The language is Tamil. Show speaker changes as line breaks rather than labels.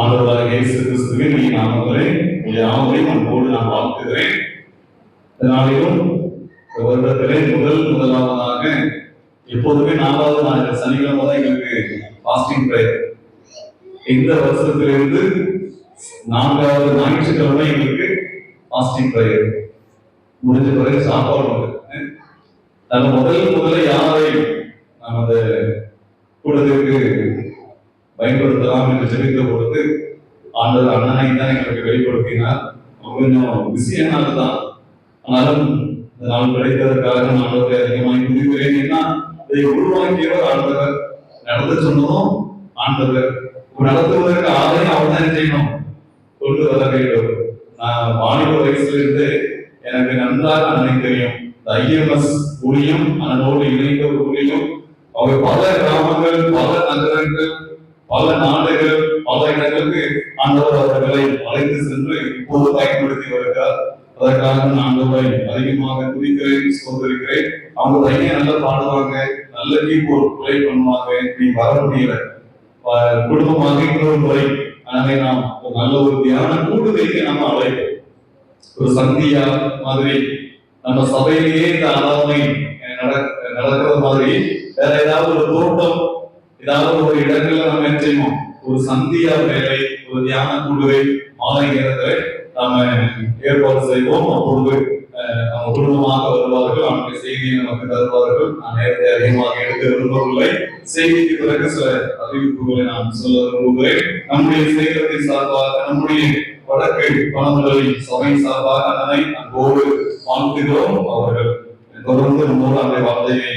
ஆண்டவராக இயேசு கிறிஸ்துவின் நீ நாமங்களே யாவரையும் அன்போடு நான் வாழ்த்துகிறேன். இதனாலேயும் இந்த வருடத்திலே முதல் முதலாவதாக எப்போதுமே நாலாவது நாள் சனிக்கிழமை தான் எங்களுக்கு ஃபாஸ்டிங் ப்ரேயர் இந்த வருஷத்திலிருந்து நான்காவது ஞாயிற்றுக்கிழமை எங்களுக்கு ஃபாஸ்டிங் ப்ரேயர் முடிஞ்ச பிறகு சாப்பாடு உண்டு. நம்ம முதல் முதல்ல யாரை நாம் அந்த கூட்டத்திற்கு பயன்படுத்தலாம் என்று ஜெபித்த பொழுது ஆண்டவர் அண்ணனை தான் எங்களுக்கு வெளிப்படுத்தினார். கொஞ்சம் பிஸியான தான் ஆனாலும் இந்த நாள் கிடைத்ததற்காக நான் ஆண்டவரை அதிகமாக முடிவுகிறேன் ஏன்னா இதை உருவாக்கியவர் ஆண்டவர். நடத்த சொன்னதும் ஆண்டவர். நடத்துவதற்கு ஆதையும் அவர் தான் செய்யணும். கொண்டு வர வேண்டும். நான் வாலிப வயசுல இருந்து எனக்கு நன்றாக அன்னை தெரியும். இந்த ஐஎம்எஸ் ஊழியம் அதனோடு இணைந்த ஒரு ஊழியம். அவங்க பல கிராமங்கள் பல பல நாடுகள் பல இடங்களுக்கு ஆண்டவர் அவர்களை அழைத்து சென்று இப்போது பயன்படுத்தி வருகிறார். அதற்காக நான் ஆண்டவரை அதிகமாக துதிக்கிறேன் சோதரிக்கிறேன் அவங்க பையன் நல்லா பாடுவாங்க நல்ல கீபோர்ட் பிளே பண்ணுவாங்க. நீ வர முடியல. குடும்பமாக இன்னொரு முறை அதனை நாம் ஒரு நல்ல ஒரு தியான கூடுதலுக்கு நம்ம அழைப்போம். ஒரு சந்தியா மாதிரி நம்ம சபையிலேயே இந்த ஆராதனை அஹ், நடக்கிற மாதிரி வேற ஏதாவது ஒரு தோட்டம் ஏதாவது ஒரு இடங்கள்ல நம்ம என்ன செய்வோம்? ஒரு சந்தியா வேலை ஒரு தியான குழுவை மாலை நேரத்தில் நாம ஏற்பாடு செய்வோம். அப்பொழுது அஹ், நம்ம குடும்பமாக வருவார்கள் அவனுடைய செய்தியை நமக்கு தருவார்கள் நான் நேரத்தை அதிகமாக எடுக்க விரும்பவில்லை. செய்திக்கு பிறகு சில அறிவிப்புகளை நான் சொல்ல விரும்புகிறேன். நம்முடைய சேகரத்தின் சார்பாக நம்முடைய வடக்கு பணங்களின் சபை சார்பாக அதனை அன்போடு வாழ்த்துகிறோம். அவர்கள் தொடர்ந்து நம்மோடு அந்த வார்த்தையை